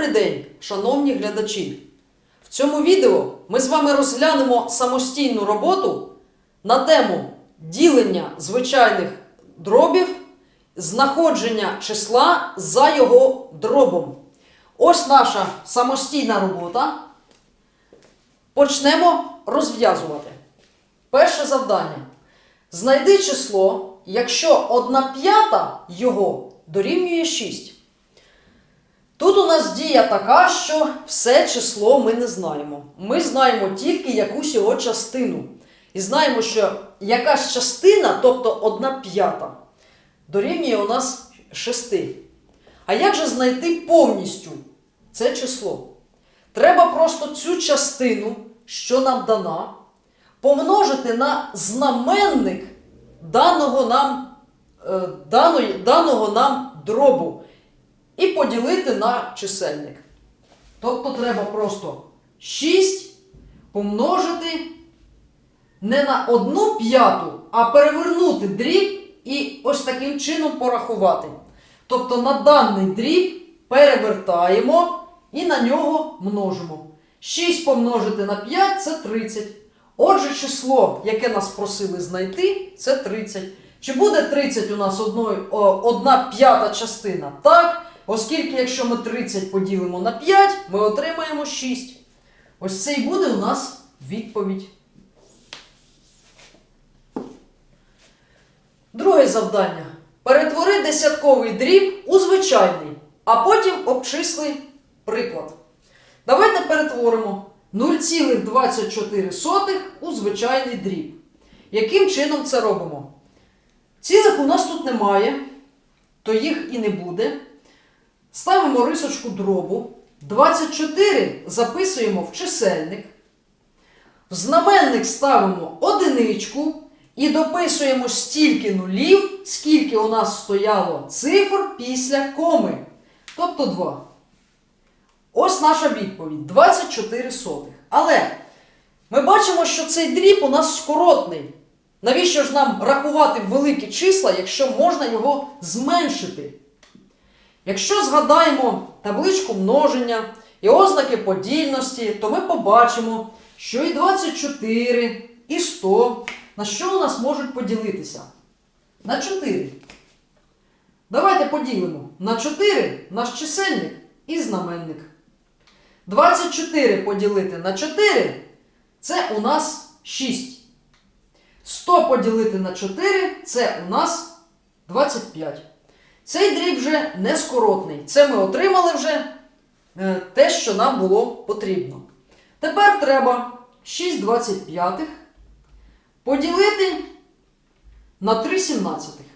Добрий день, шановні глядачі! В цьому відео ми з вами розглянемо самостійну роботу на тему ділення звичайних дробів, знаходження числа за його дробом. Ось наша самостійна робота. Почнемо розв'язувати. Перше завдання. Знайди число, якщо 1 п'ята його дорівнює 6. Тут у нас дія така, що все число ми не знаємо. Ми знаємо тільки якусь його частину. І знаємо, що якась частина, тобто 1 п'ята, дорівнює у нас 6. А як же знайти повністю це число? Треба просто цю частину, що нам дана, помножити на знаменник даного нам, е, даної, даного нам дробу і поділити на чисельник. Тобто треба просто 6 помножити не на 1 п'яту, а перевернути дріб і ось таким чином порахувати. Тобто на даний дріб перевертаємо і на нього множимо. 6 помножити на 5 це 30. Отже, число, яке нас просили знайти, це 30. Чи буде 30 у нас одною, о, одна п'ята частина? Так. Оскільки, якщо ми 30 поділимо на 5, ми отримаємо 6. Ось це і буде у нас відповідь. Друге завдання. Перетвори десятковий дріб у звичайний, а потім обчисли приклад. Давайте перетворимо 0,24 у звичайний дріб. Яким чином це робимо? Цілих у нас тут немає, то їх і не буде. Ставимо рисочку дробу. 24 записуємо в чисельник. В знаменник ставимо одиничку і дописуємо стільки нулів, скільки у нас стояло цифр після коми. Тобто 2. Ось наша відповідь 24 сотих. Але ми бачимо, що цей дріб у нас скоротний. Навіщо ж нам рахувати великі числа, якщо можна його зменшити? Якщо згадаємо табличку множення і ознаки подільності, то ми побачимо, що і 24, і 100 на що у нас можуть поділитися? На 4. Давайте поділимо на 4 наш чисельник і знаменник. 24 поділити на 4 це у нас 6. 100 поділити на 4 це у нас 25. Цей дріб вже не скоротний. Це ми отримали вже е, те, що нам було потрібно. Тепер треба 6 25 поділити на 3 сімнадцятих.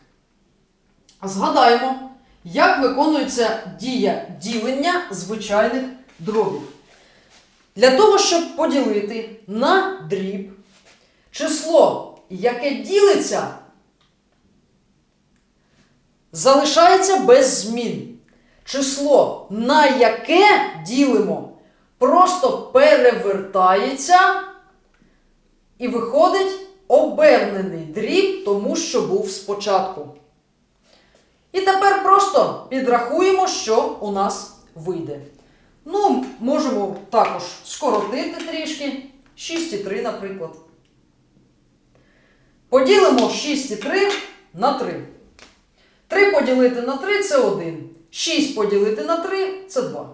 Згадаємо, як виконується дія ділення звичайних дробів. Для того, щоб поділити на дріб число, яке ділиться залишається без змін. Число, на яке ділимо, просто перевертається і виходить обернений дріб, тому що був спочатку. І тепер просто підрахуємо, що у нас вийде. Ну, можемо також скоротити трішки. 6,3, наприклад. Поділимо 6,3 на 3. 3 поділити на 3 це 1. 6 поділити на 3 це 2.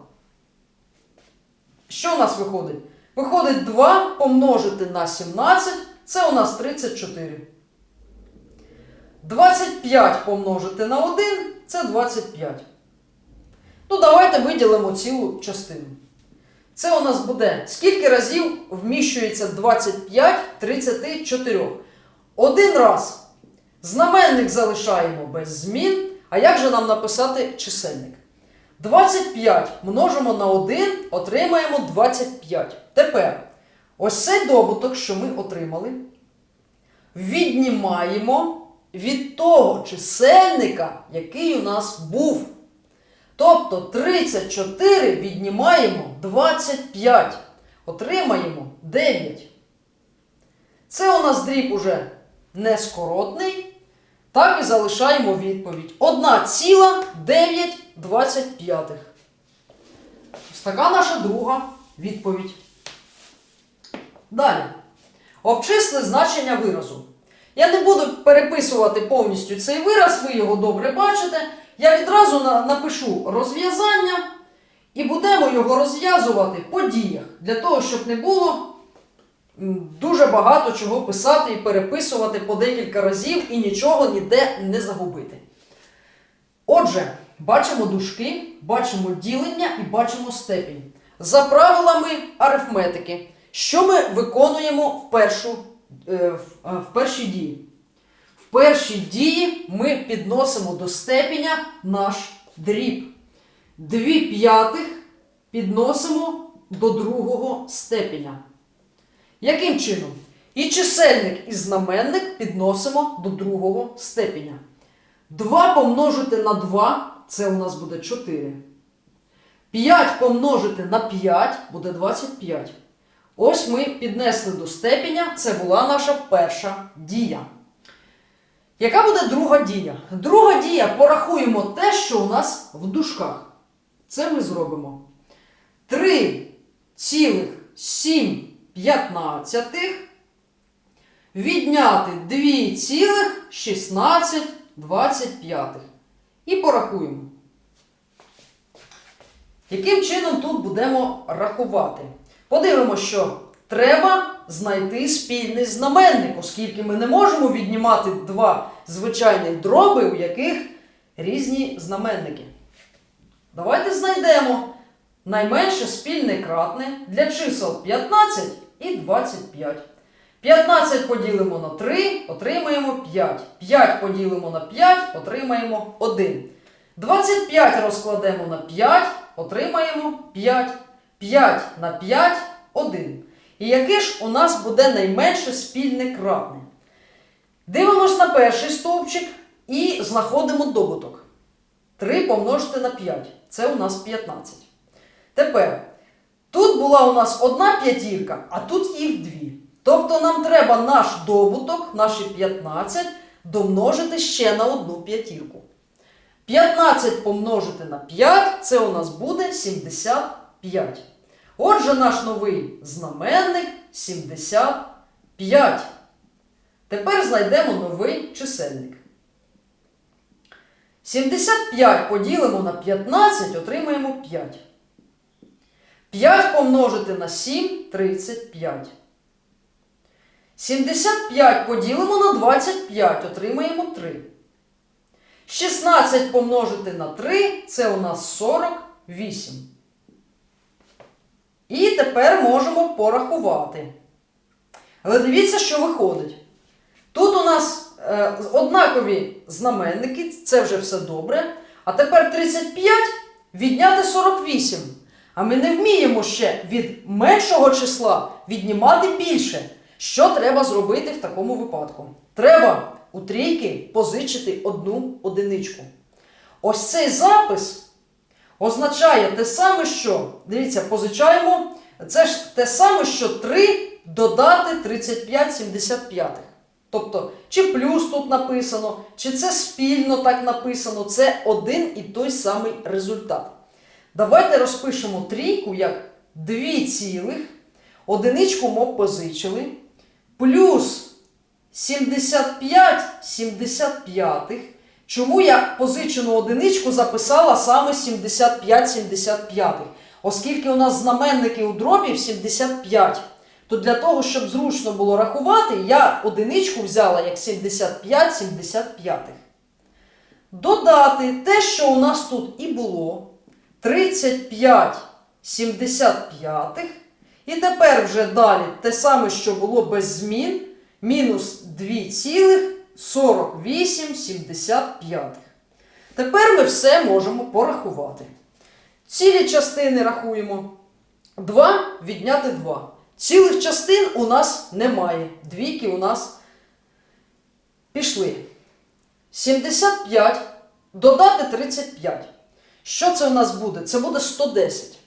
Що у нас виходить? Виходить 2 помножити на 17, це у нас 34. 25 помножити на 1 це 25. Ну, давайте виділимо цілу частину. Це у нас буде скільки разів вміщується 25 34. Один раз. Знаменник залишаємо без змін. А як же нам написати чисельник? 25 множимо на 1, отримаємо 25. Тепер ось цей добуток, що ми отримали, віднімаємо від того чисельника, який у нас був. Тобто 34 віднімаємо 25. Отримаємо 9. Це у нас дріб уже нескоротний. Так і залишаємо відповідь. 1,925. Ось така наша друга відповідь. Далі. Обчисли значення виразу. Я не буду переписувати повністю цей вираз, ви його добре бачите. Я відразу на- напишу розв'язання і будемо його розв'язувати по діях, для того, щоб не було дуже багато чого писати і переписувати по декілька разів і нічого ніде не загубити. Отже, бачимо дужки, бачимо ділення і бачимо степінь. За правилами арифметики, що ми виконуємо в, першу, е, е, в першій дії? В першій дії ми підносимо до степеня наш дріб. Дві п'ятих підносимо до другого степеня. Яким чином? І чисельник, і знаменник підносимо до другого степеня. 2 помножити на 2 це у нас буде 4. 5 помножити на 5 буде 25. Ось ми піднесли до степеня, це була наша перша дія. Яка буде друга дія? Друга дія порахуємо те, що у нас в дужках. Це ми зробимо 3,7 відняти 2,16 і порахуємо. Яким чином тут будемо рахувати? Подивимося, що треба знайти спільний знаменник, оскільки ми не можемо віднімати два звичайних дроби, у яких різні знаменники. Давайте знайдемо найменше спільне кратне для чисел 15 і 25. 15 поділимо на 3, отримаємо 5. 5 поділимо на 5, отримаємо 1. 25 розкладемо на 5, отримаємо 5. 5 на 5 1. І яке ж у нас буде найменше спільне кратне? Дивимось на перший стовпчик і знаходимо добуток. 3 помножити на 5. Це у нас 15. Тепер, тут була у нас одна п'ятірка, а тут їх дві. Тобто нам треба наш добуток, наші 15, домножити ще на одну п'ятірку. 15 помножити на 5 це у нас буде 75. Отже, наш новий знаменник 75. Тепер знайдемо новий чисельник. 75 поділимо на 15, отримаємо 5. 5 помножити на 7 35. 75 поділимо на 25, отримаємо 3. 16 помножити на 3 це у нас 48. І тепер можемо порахувати. Але дивіться, що виходить. Тут у нас е, однакові знаменники, це вже все добре. А тепер 35 відняти 48. А ми не вміємо ще від меншого числа віднімати більше. Що треба зробити в такому випадку? Треба у трійки позичити одну одиничку. Ось цей запис означає те саме, що, дивіться, позичаємо, це ж те саме, що 3 додати 35 75. Тобто, чи плюс тут написано, чи це спільно так написано, це один і той самий результат. Давайте розпишемо трійку як 2 цілих, одиничку ми позичили, плюс 75 75. Чому я позичену одиничку записала саме 75 75? Оскільки у нас знаменники у дробі в 75, то для того, щоб зручно було рахувати, я одиничку взяла як 75 75. Додати те, що у нас тут і було, 35 75. І тепер вже далі те саме, що було без змін, мінус 2,4875. Тепер ми все можемо порахувати. Цілі частини рахуємо. 2 відняти 2. Цілих частин у нас немає. Двійки у нас пішли. 75 додати 35. Що це у нас буде? Це буде 110.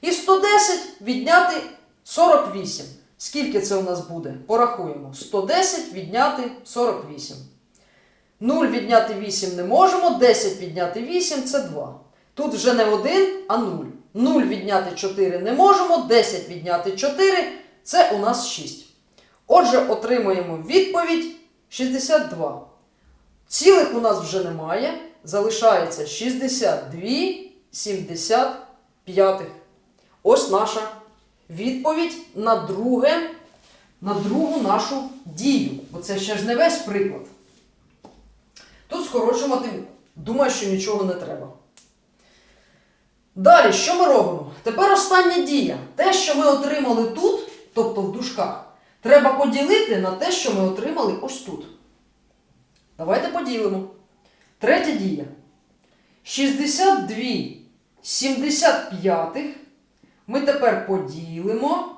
І 110 відняти 48. Скільки це у нас буде? Порахуємо. 110 відняти 48. 0 відняти 8 не можемо. 10 відняти 8 це 2. Тут вже не 1, а 0. 0 відняти 4 не можемо, 10 відняти 4 це у нас 6. Отже, отримуємо відповідь 62. Цілих у нас вже немає. Залишається 62 75. Ось наша відповідь на друге, на другу нашу дію. Бо це ще ж не весь приклад. Тут скорочувати, думаю, що нічого не треба. Далі, що ми робимо? Тепер остання дія. Те, що ми отримали тут, тобто в дужках, треба поділити на те, що ми отримали ось тут. Давайте поділимо. Третя дія. 62 75 ми тепер поділимо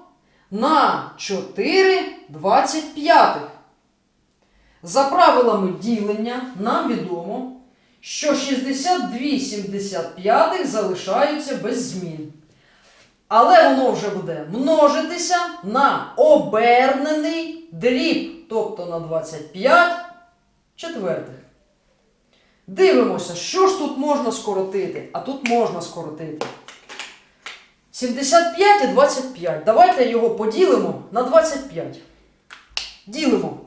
на 4 25. За правилами ділення нам відомо, що 62 75 залишаються без змін. Але воно вже буде множитися на обернений дріб, тобто на 25 четвертих. Дивимося, що ж тут можна скоротити, а тут можна скоротити. 75 і 25. Давайте його поділимо на 25. Ділимо.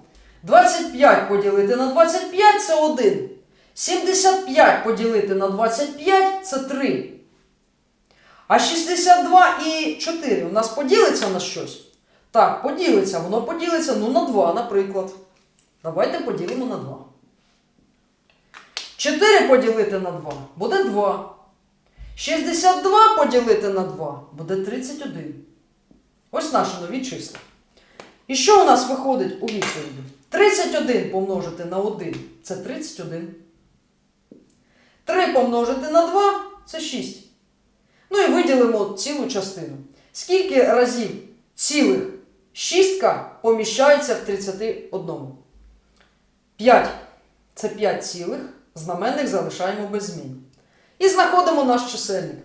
25 поділити на 25 це 1. 75 поділити на 25 це 3. А 62 і 4 у нас поділиться на щось? Так, поділиться. Воно поділиться ну, на 2, наприклад. Давайте поділимо на 2. 4 поділити на 2 буде 2. 62 поділити на 2 буде 31. Ось наші нові числа. І що у нас виходить у відповіді? 31 помножити на 1 це 31. 3 помножити на 2 це 6. Ну і виділимо цілу частину. Скільки разів цілих шістка поміщається в 31? 5. Це 5 цілих. Знаменник залишаємо без змін. І знаходимо наш чисельник.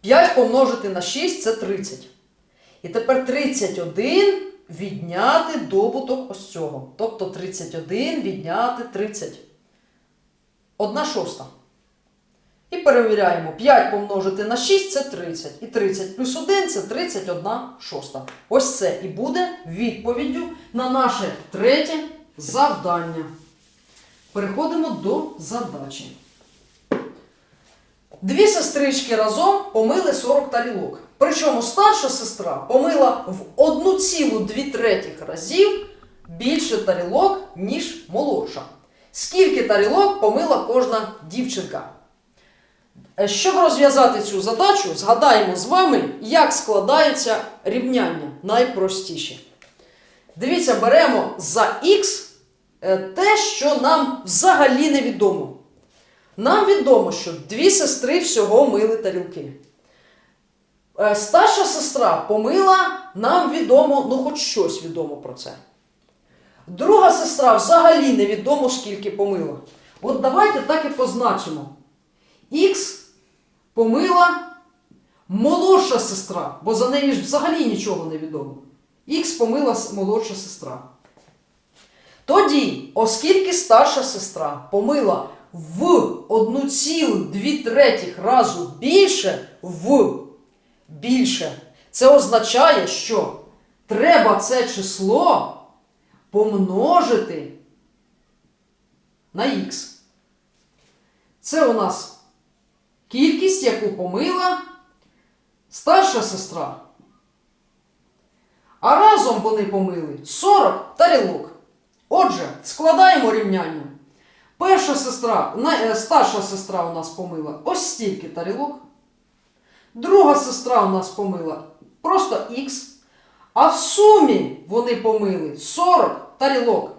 5 помножити на 6 це 30. І тепер 31 відняти добуток ось цього. Тобто 31 відняти 30. Одна шоста. І перевіряємо. 5 помножити на 6 це 30. І 30 плюс 1 це 31 шоста. Ось це і буде відповіддю на наше третє завдання. Переходимо до задачі. Дві сестрички разом помили 40 тарілок. Причому старша сестра помила в 1,2 третіх разів більше тарілок, ніж молодша. Скільки тарілок помила кожна дівчинка? Е, Щоб розв'язати цю задачу, згадаємо з вами, як складаються рівняння найпростіші. Дивіться, беремо за х те, що нам взагалі невідомо. Нам відомо, що дві сестри всього мили тарілки. Е, Старша сестра помила, нам відомо, ну хоч щось відомо про це. Друга сестра взагалі невідомо, скільки помила. От давайте так і позначимо. Х помила молодша сестра, бо за неї ж взагалі нічого не відомо. Х помила молодша сестра. Тоді, оскільки старша сестра помила в 1,2 третіх разу більше в більше, це означає, що треба це число помножити на х. Це у нас кількість, яку помила старша сестра. А разом вони помили 40 тарілок. Отже, складаємо рівняння. Перша сестра, е, старша сестра у нас помила ось стільки тарілок. Друга сестра у нас помила просто х. А в сумі вони помили 40 тарілок.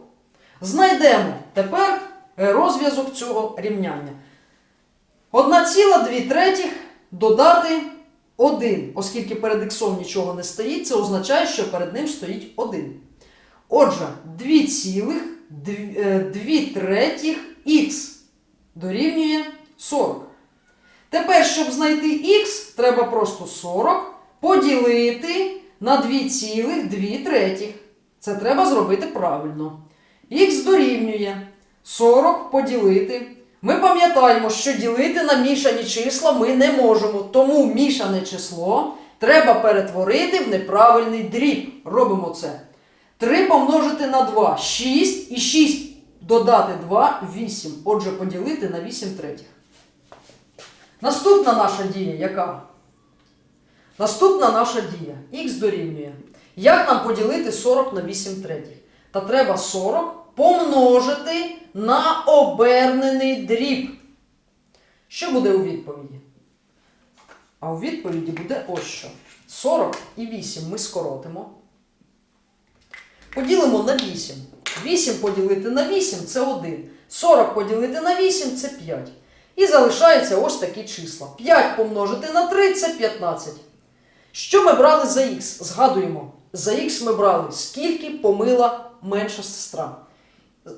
Знайдемо тепер е, розв'язок цього рівняння. 1,2 третіх додати 1. Оскільки перед іксом нічого не стоїть, це означає, що перед ним стоїть 1. Отже, 2 цілих 2 третіх х дорівнює 40. Тепер, щоб знайти х, треба просто 40 поділити на 2,2 третіх. Це треба зробити правильно. Х дорівнює 40 поділити. Ми пам'ятаємо, що ділити на мішані числа ми не можемо, тому мішане число треба перетворити в неправильний дріб. Робимо це. 3 помножити на 2 6 і 6 додати 2 8. Отже, поділити на 8 третіх. Наступна наша дія яка? Наступна наша дія. Х дорівнює. Як нам поділити 40 на 8 третіх? Та треба 40 помножити на обернений дріб. Що буде у відповіді? А у відповіді буде ось що. 40 і 8 ми скоротимо. Поділимо на 8. 8 поділити на 8 це 1. 40 поділити на 8 це 5. І залишаються ось такі числа. 5 помножити на 3 це 15. Що ми брали за х? Згадуємо. За х ми брали, скільки помила менша сестра.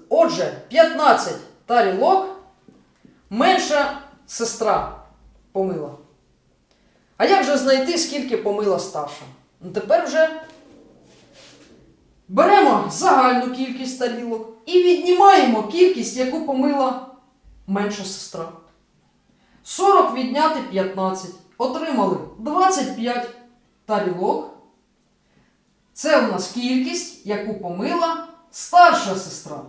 Отже, 15 тарілок менша сестра помила. А як же знайти, скільки помила старша? Ну тепер вже беремо загальну кількість тарілок і віднімаємо кількість, яку помила менша сестра. 40 відняти 15. Отримали 25 тарілок. Це у нас кількість, яку помила старша сестра.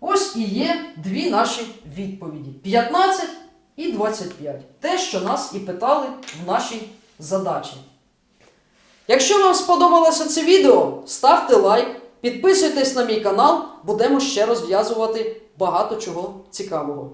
Ось і є дві наші відповіді: 15 і 25. Те, що нас і питали в нашій задачі. Якщо вам сподобалося це відео, ставте лайк, підписуйтесь на мій канал, будемо ще розв'язувати багато чого цікавого.